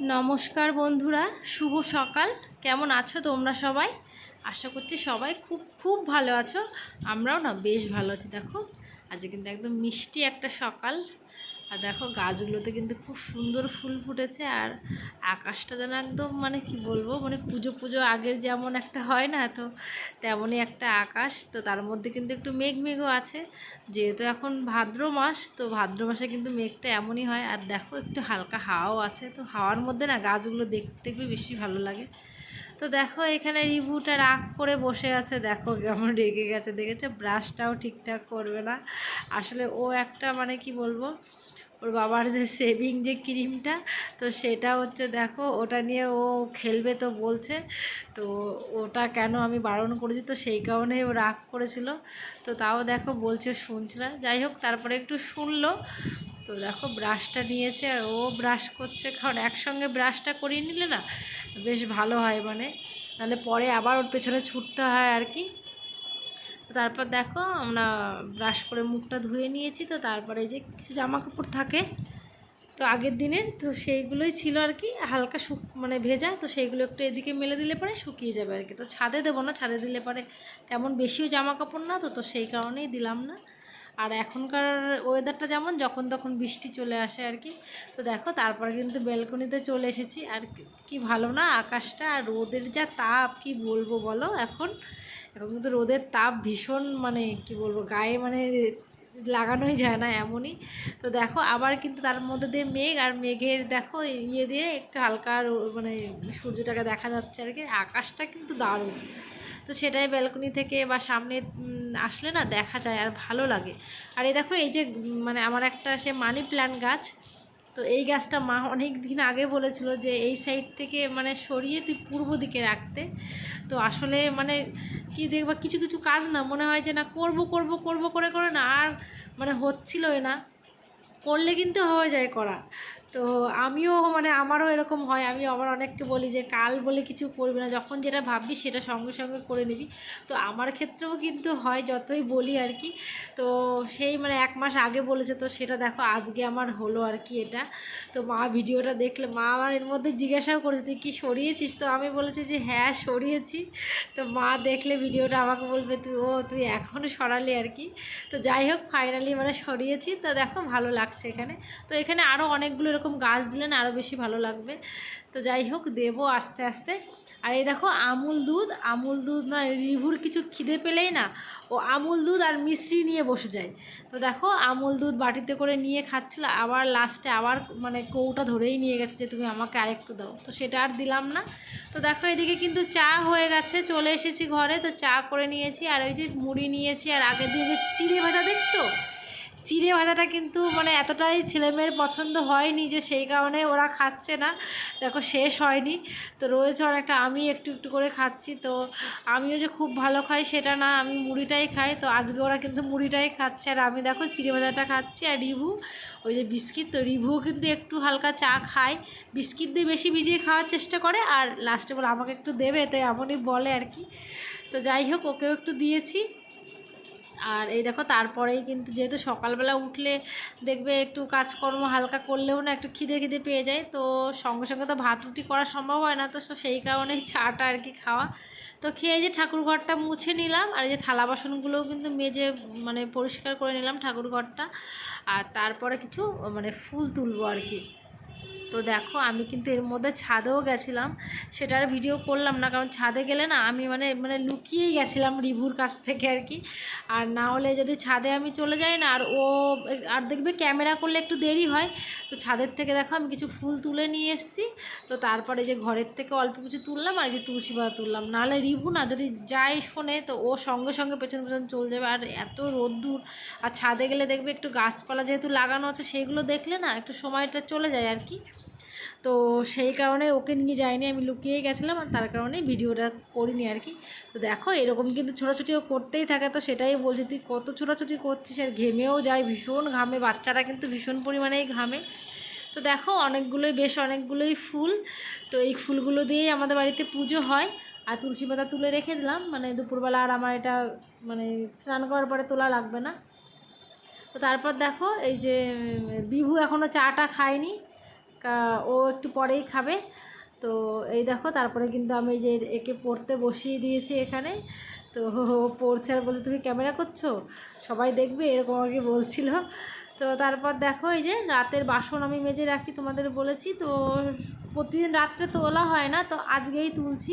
নমস্কার বন্ধুরা, শুভ সকাল। কেমন আছো তোমরা সবাই? আশা করছি সবাই খুব খুব ভালো আছো। আমরাও না বেশ ভালো আছি, দেখো। আজকে কিন্তু একদম মিষ্টি একটা সকাল। আর দেখো গাছগুলোতে কিন্তু খুব সুন্দর ফুল ফুটেছে আর আকাশটা যেন একদম মানে কি বলব মানে পুজো পুজো আগের যেমন একটা হয় না, তো তেমনই একটা আকাশ। তো তার মধ্যে কিন্তু একটু মেঘ মেঘও আছে, যেহেতু এখন ভাদ্র মাস, তো ভাদ্র মাসে কিন্তু মেঘটা এমনই হয়। আর দেখো একটু হালকা হাওয়াও আছে, তো হাওয়ার মধ্যে না গাছগুলো দেখতে খুবই বেশি ভালো লাগে। তো দেখো এখানে রিভুটা রাগ করে বসে আছে, দেখো কেমন রেগে গেছে, দেখেছে? ব্রাশটাও ঠিকঠাক করবে না। আসলে ও একটা মানে কি বলব ওর বাবার যে শেভিং যে ক্রিমটা তো সেটা হচ্ছে দেখো, ওটা নিয়ে ও খেলবে তো বলছে, তো ওটা কেন আমি বারণ করেছি, তো সেই কারণেই ও রাগ করেছিল। তো তাও দেখো বলছে শুনছিল যাই হোক, তারপরে একটু শুনলো, তো দেখো ব্রাশটা নিয়েছে আর ও ব্রাশ করছে। কারণ একসঙ্গে ব্রাশটা করিয়ে নিলে না, বেশ ভালো হয় মানে। নাহলে পরে আবার ওর পেছনে ছুটতে হয় আর কি। তারপর দেখো আমরা ব্রাশ করে মুখটা ধুয়ে নিয়েছি, তো তারপরে যে কিছু জামা কাপড় থাকে, তো আগের দিনের, তো সেইগুলোই ছিল আর কি, হালকা শুক মানে ভেজা, তো সেইগুলো একটু এদিকে মেলে দিলে পরে শুকিয়ে যাবে আর কি। তো ছাদে দেবো না, ছাদে দিলে পরে তেমন বেশিও জামা কাপড় না, তো তো সেই কারণেই দিলাম না। আর এখনকার ওয়েদারটা যেমন, যখন তখন বৃষ্টি চলে আসে আর কি। তো দেখো, তারপরে কিন্তু ব্যালকনিতে চলে এসেছি, আর কি ভালো না, আকাশটা আর রোদের যা তাপ, কি বলব বলো এখন? এখন কিন্তু রোদের তাপ ভীষণ মানে কি বলব, গায়ে মানে লাগানোই যায় না এমনই। তো দেখো আবার কিন্তু তার মধ্যে দিয়ে মেঘ আর মেঘের দেখো ইয়ে দিয়ে একটু হালকা মানে সূর্যটাকে দেখা যাচ্ছে আর কি আকাশটা কিন্তু দারুণ। তো সেটাই ব্যালকনি থেকে বা সামনে আসলে না দেখা যায় আর ভালো লাগে। আর এই দেখো এই যে মানে আমার একটা সে মানি প্ল্যান্ট গাছ তো এই গাছটা মা অনেক দিন আগে বলেছিল যে এই সাইড থেকে মানে সরিয়ে তুই পূর্ব দিকে রাখতে। তো আসলে মানে কি দেখবা কিছু কিছু কাজ না, মনে হয় যে না করব করব করব, করে করে না, আর মানে হচ্ছিলই না। করলে কিন্তু হয়ে যায় করা। তো আমিও মানে আমারও এরকম হয় আমি আবার অনেককে বলি যে কাল বলে কিছু করবি না, যখন যেটা ভাববি সেটা সঙ্গে সঙ্গে করে নিবি। তো আমার ক্ষেত্রেও কিন্তু হয় যতই বলি আর কি। তো সেই মানে এক মাস আগে বলেছে, তো সেটা দেখো আজকে আমার হলো আর কি এটা। তো মা ভিডিওটা দেখলে, মা আমার এর মধ্যে জিজ্ঞাসাও করেছে, তুই কি সরিয়েছিস? তো আমি বলেছি যে হ্যাঁ সরিয়েছি। তো মা দেখলে ভিডিওটা আমাকে বলবে, তুই, ও, তুই এখন সরালি আর কি। তো যাই হোক ফাইনালি মানে সরিয়েছি। তো দেখো ভালো লাগছে এখানে। তো এখানে আরও অনেকগুলো এরকম গাছ দিলে না আরও বেশি ভালো লাগবে। তো যাই হোক, দেবো আস্তে আস্তে। আর এই দেখো, আমুল দুধ আমুল দুধ না রিভুর কিছু খিদে পেলেই না ও আমুল দুধ আর মিশ্রি নিয়ে বসে যায়। তো দেখো, আমুল দুধ বাটিতে করে নিয়ে খাচ্ছিল, আবার লাস্টে আবার মানে কৌটা ধরেই নিয়ে গেছে যে, তুমি আমাকে আরেকটু দাও। তো সেটা আর দিলাম না। তো দেখো, এদিকে কিন্তু চা হয়ে গেছে, চলে এসেছি ঘরে। তো চা করে নিয়েছি, আর ওই যে মুড়ি নিয়েছি, আর আগের দিন যে চিড়ে ভাজা, দেখছ? চিড়ে ভাজাটা কিন্তু মানে এতটাই ছেলেমেয়ের পছন্দ হয়নি যে সেই কারণে ওরা খাচ্ছে না। দেখো শেষ হয়নি। তো রয়েছে অনেকটা, আমি একটু একটু করে খাচ্ছি। তো আমিও যে খুব ভালো খাই সেটা না, আমি মুড়িটাই খাই। তো আজকে ওরা কিন্তু মুড়িটাই খাচ্ছে। আর আমি দেখো চিড়ে ভাজাটা খাচ্ছি। আর রিভু, ওই যে বিস্কিট, তো রিভুও কিন্তু একটু হালকা চা খায়। বিস্কিট দিয়ে বেশি ভিজিয়ে খাওয়ার চেষ্টা করে আর লাস্টে বলে আমাকে একটু দেবে, তো এমনই বলে আর কি। তো যাই হোক, ওকেও একটু দিয়েছি। আর এই দেখো, তারপরেই কিন্তু যেহেতু সকালবেলা উঠলে দেখবে একটু কাজকর্ম হালকা করলেও না একটু খিদে খিদে পেয়ে যায়, তো সঙ্গে সঙ্গে তো ভাত রুটি করা সম্ভব হয় না, তো সেই কারণেই চাটা আর কি খাওয়া। তো খেয়ে যে ঠাকুর ঘরটা মুছে নিলাম, আর এই যে থালা বাসনগুলোও কিন্তু মেজে মানে পরিষ্কার করে নিলাম ঠাকুর ঘরটা, আর তারপরে কিছু মানে ফুল তুলবো আর কি। তো দেখো, আমি কিন্তু এর মধ্যে ছাদেও গেছিলাম। সেটার ভিডিও করলাম না, কারণ ছাদে গেলে না আমি মানে মানে লুকিয়েই গেছিলাম রিভুর কাছ থেকে আর কি। আর না হলে যদি ছাদে আমি চলে যাই না, আর ও, আর দেখবে ক্যামেরা করলে একটু দেরি হয়। তো ছাদের থেকে দেখো, আমি কিছু ফুল তুলে নিয়ে এসেছি। তো তারপরে যে ঘরের থেকে অল্প কিছু তুললাম, আর যে তুলসী পাতা তুললাম। নাহলে রিভু না, যদি যাই শোনে, তো ও সঙ্গে সঙ্গে পেছন পেছন চলে যাবে। আর এত রোদ্দুর, আর ছাদে গেলে দেখবে একটু গাছপালা যেহেতু লাগানো আছে সেইগুলো দেখলে না একটু সময়টা চলে যায় আর কি। তো সেই কারণে ওকে নিয়ে যাইনি, আমি লুকিয়ে গেছিলাম আর তার কারণে ভিডিওটা করিনি আর কি। তো দেখো, এরকম কিন্তু ছোটাছুটিও করতেই থাকে, তো সেটাই বলছি, তুই কত ছোটাছুটি করছিস আর ঘেমেও যায় ভীষণ ঘামে, বাচ্চারা কিন্তু ভীষণ পরিমাণেই ঘামে। তো দেখো, অনেকগুলোই বেশ অনেকগুলোই ফুল, তো এই ফুলগুলো দিয়েই আমাদের বাড়িতে পুজো হয়। আর তুলসী পাতা তুলে রেখে দিলাম মানে দুপুরবেলা আর আমার এটা মানে স্নান করার পরে তোলা লাগবে না। তো তারপর দেখো, এই যে বিভু এখনও চাটা খায়নি ও একটু পরেই খাবে। তো এই দেখো, তারপরে কিন্তু আমি যে একে পড়তে বসিয়ে দিয়েছি এখানে। তো পড়ছে আর বলছে, তুমি ক্যামেরা করছ? সবাই দেখবে, এরকম আগে বলছিল। তো তারপর দেখো, এই যে রাতের বাসন আমি মেজে রাখি, তোমাদের বলেছি। তো প্রতিদিন রাত্রে তোলা হয় না, তো আজকেই তুলছি।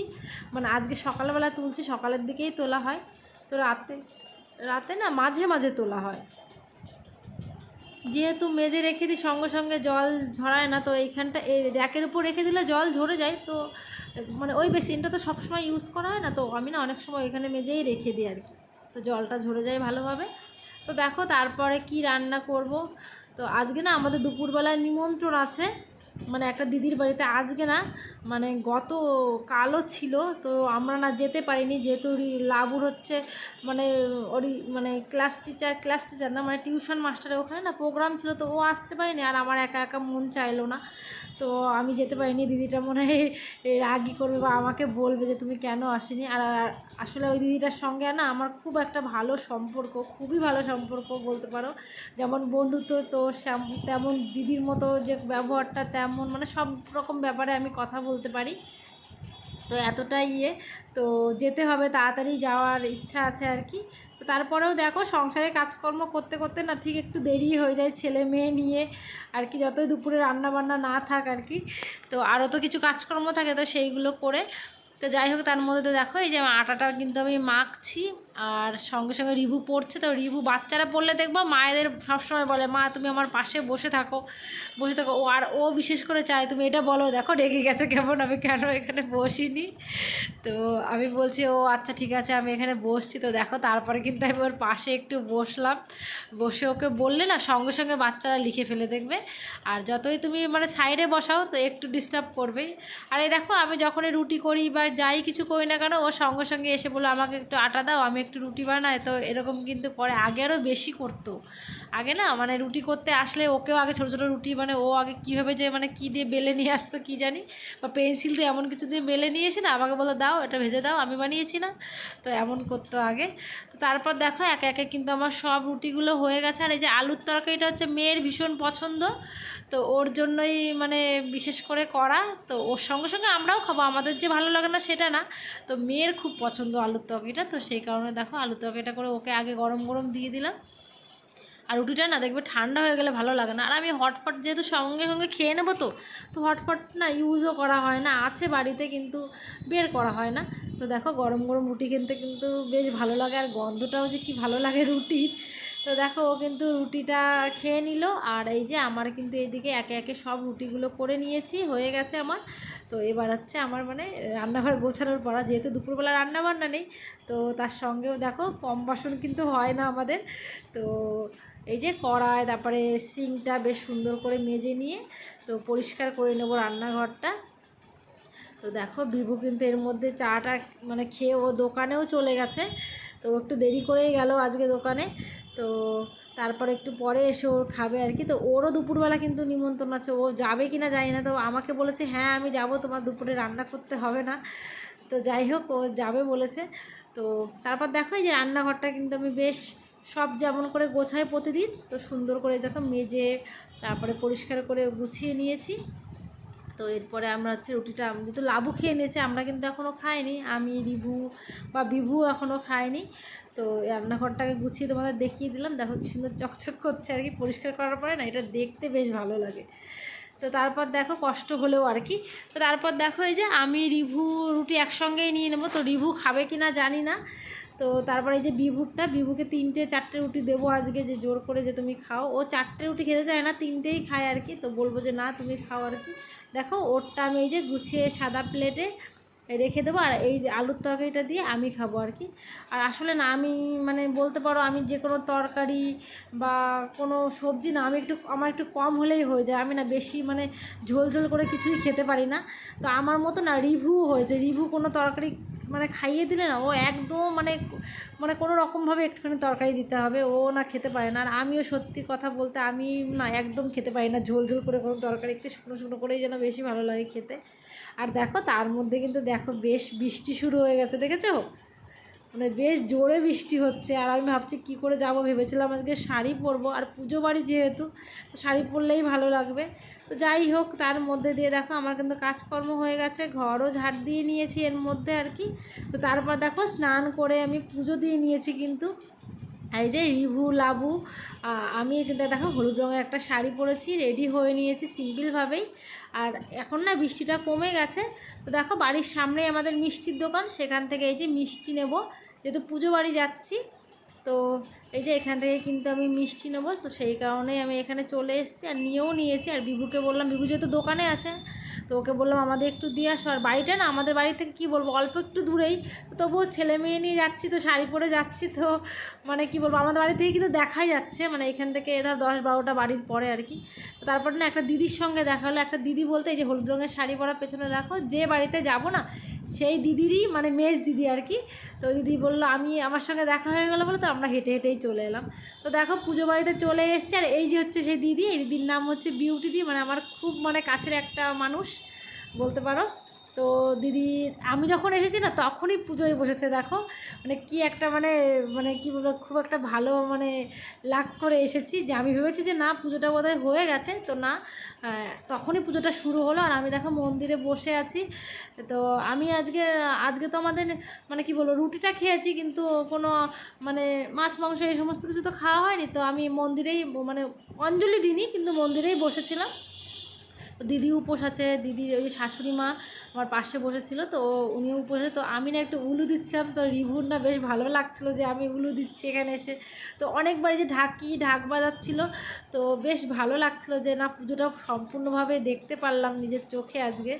মানে আজকে সকালবেলা তুলছি, সকালের দিকেই তোলা হয়। তো রাতে রাতে না মাঝে মাঝে তোলা হয়। যেহেতু মেজে রেখে দিই, সঙ্গে সঙ্গে জল ঝরায় না, তো এইখানটা এই র্যাকের উপর রেখে দিলে জল ঝরে যায়। তো মানে ওই বেসিনটা তো সবসময় ইউজ করা হয় না, তো আমি না অনেক সময় ওইখানে মেজেই রেখে দিই আর কি। তো জলটা ঝরে যায় ভালোভাবে। তো দেখো তারপরে কি রান্না করব? তো আজকে না আমাদের দুপুরবেলায় নিমন্ত্রণ আছে। মানে একটা দিদির বাড়িতে আজকে না মানে গত কালও ছিল, তো আমরা না যেতে পারিনি, যেহেতু লাবুর হচ্ছে মানে ওরই মানে ক্লাস টিচার ক্লাস টিচার না মানে টিউশন মাস্টারের ওখানে না প্রোগ্রাম ছিল, তো ও আসতে পারিনি, আর আমার একা একা মন চাইলো না। তো আমি যেতে পারিনি, দিদিটা মনে হয় রাগি করবে বা আমাকে বলবে যে তুমি কেন আসেনি। আর আসলে ওই দিদিটার সঙ্গে না আমার খুব একটা ভালো সম্পর্ক, খুবই ভালো সম্পর্ক বলতে পারো। যেমন বন্ধুত্ব তো তেমন দিদির মতো যে ব্যবহারটা তেমন মানে সব রকম ব্যাপারে আমি কথা বলতে পারি। তো এতটাই ইয়ে। তো যেতে হবে, তাড়াতাড়ি যাওয়ার ইচ্ছা আছে আর কি। তো তারপরেও দেখো সংসারে কাজকর্ম করতে করতে না ঠিক একটু দেরি হয়ে যায় ছেলে মেয়ে নিয়ে। আর কি যতই দুপুরে রান্না বান্না না থাক আর কি। তো আরও তো কিছু কাজকর্ম থাকে তো সেইগুলো করে। তো যাই হোক তার মধ্যে তো দেখো এই যে আটাটা কিন্তু আমি মাখছি। আর সঙ্গে সঙ্গে রিভু পড়ছে, তো রিভু বাচ্চারা পড়লে দেখব মায়েদের সবসময় বলে, মা, তুমি আমার পাশে বসে থাকো বসে থাকো। ও, আর ও বিশেষ করে চায়, তুমি এটা বলো, দেখো রেগে গেছে কেমন, আমি কেন এখানে বসিনি? তো আমি বলছি, ও আচ্ছা ঠিক আছে, আমি এখানে বসছি। তো দেখো তারপরে কিন্তু আমি ওর পাশে একটু বসলাম। বসে ওকে বললে না, সঙ্গে সঙ্গে বাচ্চারা লিখে ফেলে দেখবে। আর যতই তুমি মানে সাইডে বসাও, তো একটু ডিস্টার্ব করবেই। আর এই দেখো, আমি যখনই রুটি করি বা যাই কিছু করি না কেন, ও সঙ্গে সঙ্গে এসে বলে আমাকে একটু আটা দাও, আমি একটু রুটি বানায়, তো এরকম কিন্তু করে আগে আরও বেশি করতো। আগে না মানে রুটি করতে আসলে ওকেও আগে ছোটো ছোটো রুটি মানে ও আগে কীভাবে যে মানে কী দিয়ে বেলে নিয়ে আসতো কী জানি, বা পেন্সিল দিয়ে এমন কিছু দিয়ে বেলে নিয়ে এসে না, আমাকে বলতো দাও, এটা ভেজে দাও, আমি বানিয়েছি না। তো এমন করতো আগে। তো তারপর দেখো, একে একে কিন্তু আমার সব রুটিগুলো হয়ে গেছে। আর এই যে আলুর তরকারিটা হচ্ছে মেয়ের ভীষণ পছন্দ, তো ওর জন্যই মানে বিশেষ করে করা। তো ওর সঙ্গে সঙ্গে আমরাও খাব, আমাদের যে ভালো লাগে না সেটা না। তো মেয়ের খুব পছন্দ আলুর তরকারিটা, তো সেই কারণে দেখো আলুর তরকারিটা করে ওকে আগে গরম গরম দিয়ে দিলাম। আর রুটিটা না দেখবে ঠান্ডা হয়ে গেলে ভালো লাগে না। আর আমি হটপট যেহেতু সঙ্গে সঙ্গে খেয়ে নেব তো তো হটপট না ইউজও করা হয় না। আছে বাড়িতে কিন্তু বের করা হয় না। তো দেখো গরম গরম রুটি কিনতে কিন্তু বেশ ভালো লাগে। আর গন্ধটাও যে কি ভালো লাগে রুটির তো দেখো ও কিন্তু রুটিটা খেয়ে নিল। আর এই যে আমার কিন্তু এইদিকে একে একে সব রুটিগুলো করে নিয়েছি। হয়ে গেছে আমার তো এবার হচ্ছে আমার মানে রান্নাঘর গোছানোর পড়া যেহেতু দুপুরবেলা রান্না বান্না নেই, তো তার সঙ্গেও দেখো কম বাসন কিন্তু হয় না আমাদের। তো এই যে কড়াই, তারপরে সিঙ্কটা বেশ সুন্দর করে মেজে নিয়ে, তো পরিষ্কার করে নেব রান্নাঘরটা। তো দেখো বিভু কিন্তু এর মধ্যে চাটা মানে খেয়ে ও দোকানেও চলে গেছে, তো একটু দেরি করেই গেল আজকে দোকানে। তো তারপরে একটু পরে এসে ওর খাবে আর কি। তো ওরও দুপুরবেলা কিন্তু নিমন্ত্রণ আছে। ও যাবে কি না জানি না। তো আমাকে বলেছে হ্যাঁ আমি যাব। তোমার দুপুরে রান্না করতে হবে না। তো যাই হোক, ও যাবে বলেছে। তো তারপর দেখো, এই যে রান্নাঘরটা কিন্তু আমি বেশ সব যেমন করে গোছাই প্রতিদিন। তো সুন্দর করে দেখো মেজে, তারপরে পরিষ্কার করে গুছিয়ে নিয়েছি। তো এরপরে আমরা হচ্ছে রুটিটা, যেহেতু লাবু খেয়ে নিয়েছে, আমরা কিন্তু এখনও খাইনি। আমি, রিভু বা বিভু এখনও খাইনি। তো রান্নাঘরটাকে গুছিয়ে তোমাদের দেখিয়ে দিলাম। দেখো কি সুন্দর চকচক করছে আর কি, পরিষ্কার করার পরে না এটা দেখতে বেশ ভালো লাগে। তো তারপর দেখো কষ্ট হলেও আর কি। তো তারপর দেখো এই যে আমি রিভু রুটি একসঙ্গেই নিয়ে নেব। তো রিভু খাবে কি না জানি না। তো তারপরে এই যে বিভুরটা, বিভুকে তিনটে চারটে রুটি দেবো আজকে যে জোর করে যে তুমি খাও। ও চারটে রুটি খেতে চায় না, তিনটেই খায় আর কি। তো বলব যে না, তুমি খাও আর কি। দেখো ওরটা আমি এই যে গুছিয়ে সাদা প্লেটে রেখে দেবো আর এই আলুর তরকারিটা দিয়ে আমি খাব আর কি। আর আসলে না, আমি মানে বলতে পারো আমি যে কোনো তরকারি বা কোনো সবজি না, আমি একটু, আমার একটু কম হলেই হয়ে যায়। আমি না বেশি মানে ঝোল ঝোল করে কিছুই খেতে পারি না। তো আমার মতো না রিভু হয়েছে। রিভু কোনো তরকারি মানে খাইয়ে দিলে না, ও একদম মানে মানে কোনো রকমভাবে একটুখানি তরকারি দিতে হবে, ও না খেতে পারে না। আর আমিও সত্যি কথা বলতে আমি না একদম খেতে পারি না। ঝোল ঝোল করে কোনো তরকারি একটু শুকনো শুকনো করেই যেন বেশি ভালো লাগে খেতে। আর দেখো, তার মধ্যে কিন্তু দেখো বেশ বৃষ্টি শুরু হয়ে গেছে, দেখেছ? মানে বেশ জোরে বৃষ্টি হচ্ছে। আর আমি ভাবছি, কী করে যাব? ভেবেছিলাম আজকে শাড়ি পরবো। আর পুজো বাড়ি যেহেতু, তো শাড়ি পরলেই ভালো লাগবে। তো যাই হোক, তার মধ্যে দিয়ে দেখো, আমার কিন্তু কাজকর্ম হয়ে গেছে। ঘরও ঝাড় দিয়ে নিয়েছি এর মধ্যে আর কি। তো তারপর দেখো, স্নান করে আমি পুজো দিয়ে নিয়েছি কিন্তু। এই যে রিভু, লাবু আমি কিন্তু দেখো হলুদ রঙের একটা শাড়ি পরেছি রেডি হয়ে নিয়েছি সিম্পলভাবেই। আর এখন না বৃষ্টিটা কমে গেছে। তো দেখো বাড়ির সামনেই আমাদের মিষ্টির দোকান, সেখান থেকে এই যে মিষ্টি নেব। যেহেতু পুজো বাড়ি যাচ্ছি, তো এই যে এখান থেকে কিন্তু আমি মিষ্টি নেব। তো সেই কারণেই আমি এখানে চলে এসেছি আর নিয়েও নিয়েছি। আর বিভুকে বললাম, বিভু যেহেতু দোকানে আছে তো ওকে বললাম, আমাদের একটু দিয়ে আসো। আর বাড়িটা না, আমাদের বাড়ি থেকে কী বলব, অল্প একটু দূরেই। তবুও ছেলে মেয়ে নিয়ে যাচ্ছি তো, শাড়ি পরে যাচ্ছি তো মানে কি বলব, আমাদের বাড়ি থেকে কিন্তু দেখাই যাচ্ছে। মানে এখান থেকে ধর দশ বারোটা বাড়ির পরে আর কি। তারপর না একটা দিদির সঙ্গে দেখা হলো। একটা দিদি বলতে এই যে হলুদ রঙের শাড়ি পরা পেছনে দেখো, যে বাড়িতে যাব না, সেই দিদিরই মানে মেজ দিদি আর কি। তো দিদি বলল, আমি আমার সঙ্গে দেখা হয়ে গেলো বলে তো আমরা হেঁটে হেঁটেই চলে এলাম। তো দেখো পুজো বাড়িতে চলে এসছে, আর এই যে হচ্ছে সেই দিদি, এই দিদির নাম হচ্ছে বিউটি দি মানে আমার খুব মানে কাছের একটা মানুষ, বলতে পারো। তো দিদি, আমি যখন এসেছি না, তখনই পুজোয় বসেছে, দেখো। মানে কি একটা মানে মানে কি বলব, খুব একটা ভালো মানে লাগ করে এসেছি যে আমি ভেবেছি যে না, পুজোটা বোধহয় হয়ে গেছে। তো না তখনই পুজোটা শুরু হলো আর আমি দেখো মন্দিরে বসে আছি। তো আমি আজকে আজকে তো আমাদের মানে কি বলব, রুটিটা খেয়েছি কিন্তু কোনো মানে মাছ, মাংস এই সমস্ত কিছু তো খাওয়া হয়নি। তো আমি মন্দিরেই মানে অঞ্জলি দিনই কিন্তু মন্দিরেই বসেছিলাম। তো দিদি উপোস আছে, দিদি ওই শাশুড়ি মা আমার পাশে বসেছিল, তো উনি উপোস তো আমি না একটু উলু দিচ্ছিলাম, তো রিভুর না বেশ ভালো লাগছিল যে আমি উলু দিচ্ছি এখানে এসে। তো অনেকবার যে ঢাকি, ঢাক বাজাচ্ছিল, তো বেশ ভালো লাগছিল যে না পুজোটা সম্পূর্ণভাবে দেখতে পারলাম নিজের চোখে আজকে।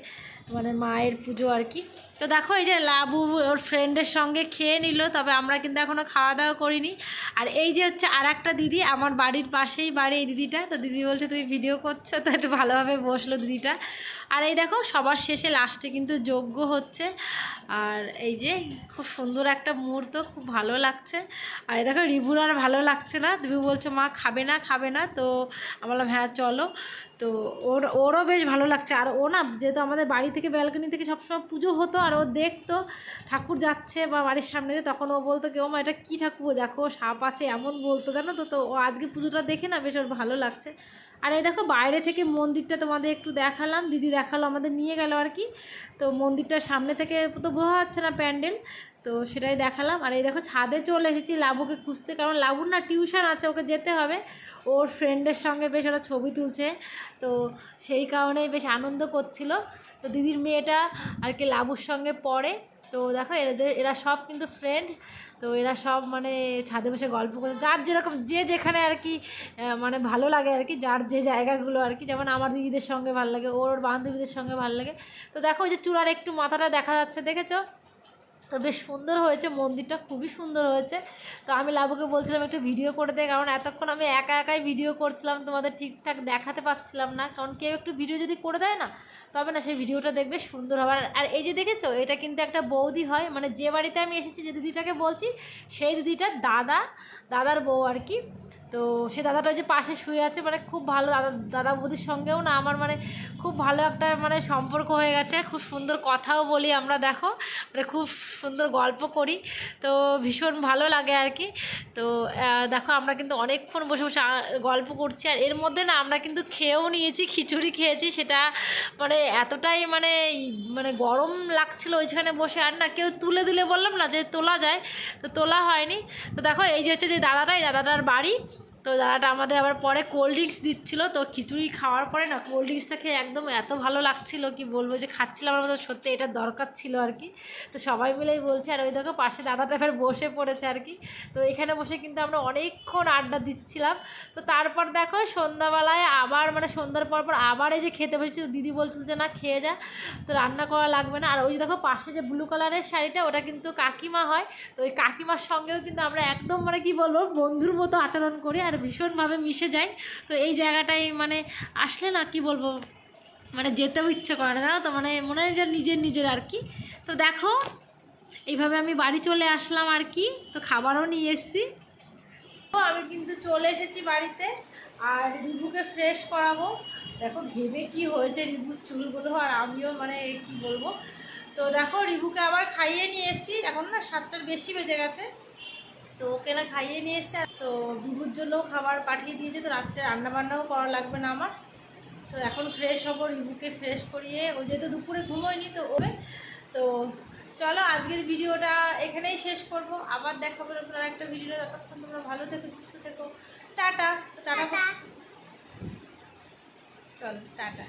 মানে মায়ের পুজো আর কি। তো দেখো এই যে লাবু ওর ফ্রেন্ডের সঙ্গে খেয়ে নিল, তবে আমরা কিন্তু এখনও খাওয়া দাওয়া করিনি। আর এই যে হচ্ছে আর একটা দিদি, আমার বাড়ির পাশেই বাড়ি এই দিদিটা। তো দিদি বলছে, তুমি ভিডিও করছ, তো একটু ভালোভাবে বসল দিদিটা। আর এই দেখো, সবার শেষে লাস্টে কিন্তু যজ্ঞ হচ্ছে। আর এই যে খুব সুন্দর একটা মুহূর্ত, খুব ভালো লাগছে। আর এই দেখো, রিভুর আর ভালো লাগছে না। তুমি বলছো, মা খাবে না খাবে না। তো আমি বললাম হ্যাঁ চলো। তো ওর, ওরও বেশ ভালো লাগছে। আর ও না, যেহেতু আমাদের বাড়ি থেকে ব্যালকনি থেকে সবসময় পুজো হতো আর ও দেখতো, ঠাকুর যাচ্ছে বা বাড়ির সামনে যে তখন ও বলতো কি, ও মা, এটা কী ঠাকুর? দেখো, সাপ আছে এমন বলতো, জানো তো? তো ও আজকে পুজোটা দেখে না, বেশ ওর ভালো লাগছে। আর এই দেখো, বাইরে থেকে মন্দিরটা তোমাদের একটু দেখালাম, দিদি দেখাল আমাদের, নিয়ে গেল আর কি। তো মন্দিরটার সামনে থেকে তো বোঝা যাচ্ছে না প্যান্ডেল, তো সেটাই দেখালাম। আর এই দেখো, ছাদে চলে এসেছি লাবুকে খুঁজতে, কারণ লাবুর না টিউশন আছে, ওকে যেতে হবে। ওর ফ্রেন্ডের সঙ্গে বেশ ওরা ছবি তুলছে, তো সেই কারণেই বেশ আনন্দ করছিল। তো দিদির মেয়েটা আর কি লাবুর সঙ্গে পড়ে, তো দেখো এদের, এরা সব কিন্তু ফ্রেন্ড তো এরা সব মানে ছাদে বসে গল্প করছে। যার যেরকম, যে যেখানে আর কি মানে ভালো লাগে আর কি, যার যে জায়গাগুলো আর কি, যেমন আমার দিদিদের সঙ্গে ভালো লাগে, ওর বান্ধবীদের সঙ্গে ভালো লাগে। তো দেখো ওই যে চূড়ার একটু মাথাটা দেখা যাচ্ছে, দেখেছ? তো বেশ সুন্দর হয়েছে, মন্দিরটা খুবই সুন্দর হয়েছে। তো আমি লাবুকে বলছিলাম একটু ভিডিও করে দেয় কারণ এতক্ষণ আমি একা একাই ভিডিও করছিলাম, তোমাদের ঠিকঠাক দেখাতে পারছিলাম না। কারণ কেউ একটু ভিডিও যদি করে দেয় না, তবে না সেই ভিডিওটা দেখবে সুন্দর হবে। আর- এই যে দেখেছ, এটা কিন্তু একটা বৌদি হয় মানে যে বাড়িতে আমি এসেছি যে দিদিটাকে বলছি, সেই দিদিটার দাদা, দাদার বউ আর কি। তো সে দাদাটা যে পাশে শুয়ে আছে মানে খুব ভালো দাদা দাদা বৌদির সঙ্গেও না, আমার মানে খুব ভালো একটা মানে সম্পর্ক হয়ে গেছে। খুব সুন্দর কথাও বলি আমরা, দেখো মানে খুব সুন্দর গল্প করি। তো ভীষণ ভালো লাগে আর কি। তো দেখো, আমরা কিন্তু অনেকক্ষণ বসে বসে গল্প করছি, আর এর মধ্যে না আমরা কিন্তু খেয়েও নিয়েছি, খিচুড়ি খেয়েছি, সেটা মানে এতটাই মানে মানে গরম লাগছিল ওইখানে বসে, আর না কেউ তুলে দিলে বললাম না যে তোলা যায়, তো তোলা হয়নি। তো দেখো, এই যে হচ্ছে যে দাদাটা এই দাদাটার বাড়ি। তো দাদাটা আমাদের আবার পরে কোল্ড ড্রিঙ্কস দিচ্ছিল, তো খিচুড়ি খাওয়ার পরে না কোল্ড ড্রিঙ্কসটা খেয়ে একদম এত ভালো লাগছিল কি বলব যে খাচ্ছিলাম আমার সত্যি এটা দরকার ছিল আর কি। তো সবাই মিলেই বলছে, আর ওই দেখো পাশে দাদাটা ফের বসে পড়েছে আর কি। তো এখানে বসে কিন্তু আমরা অনেকক্ষণ আড্ডা দিচ্ছিলাম। তো তারপর দেখো সন্ধ্যাবেলায় আবার মানে সন্ধ্যার পর পর আবার এই যে খেতে বসেছি দিদি বলছিল যে, না, খেয়ে যা, তো রান্না করা লাগবে না। আর ওই দেখো পাশে যে ব্লু কালারের শাড়িটা, ওটা কিন্তু কাকিমা হয়। তো ওই কাকিমার সঙ্গেও কিন্তু আমরা একদম মানে কি বলব, বন্ধুর মতো আচরণ করি। আর ভীষণভাবে মিশে যায়। তো এই জায়গাটাই মানে আসলে না কি বলব মানে যেতেও ইচ্ছে করে না, জানো তো? মানে মনে হয় যে নিজের নিজের আর কি। তো দেখো, এইভাবে আমি বাড়ি চলে আসলাম আর কি। তো খাবারও নিয়ে এসেছি। তো আমি কিন্তু চলে এসেছি বাড়িতে আর রিভুকে ফ্রেশ করাবো। দেখো, ঘেমে কি হয়েছে রিভুর চুলগুলো আর আমিও মানে কি বলব? তো দেখো রিভুকে আবার খাইয়ে নিয়ে এসেছি। এখন না সাতটার বেশি বেজে গেছে। তো ওকে না খাইয়ে নিয়ে এসছে তো বিভুর জন্যও খাবার পাঠিয়ে দিয়েছে তো রাত্রে রান্না বান্নাও করা লাগবে না আমার। তো এখন ফ্রেশ হব রিবুকে ফ্রেশ করিয়ে ও যেহেতু দুপুরে ঘুমোয়নি তো ওবে তো চলো আজকের ভিডিওটা এখানেই শেষ করব। আবার দেখাবো নতুন একটা ভিডিও ততক্ষণ তোমরা ভালো থেকো সুস্থ থেকো। টাটা। টাটা। চলো টাটা।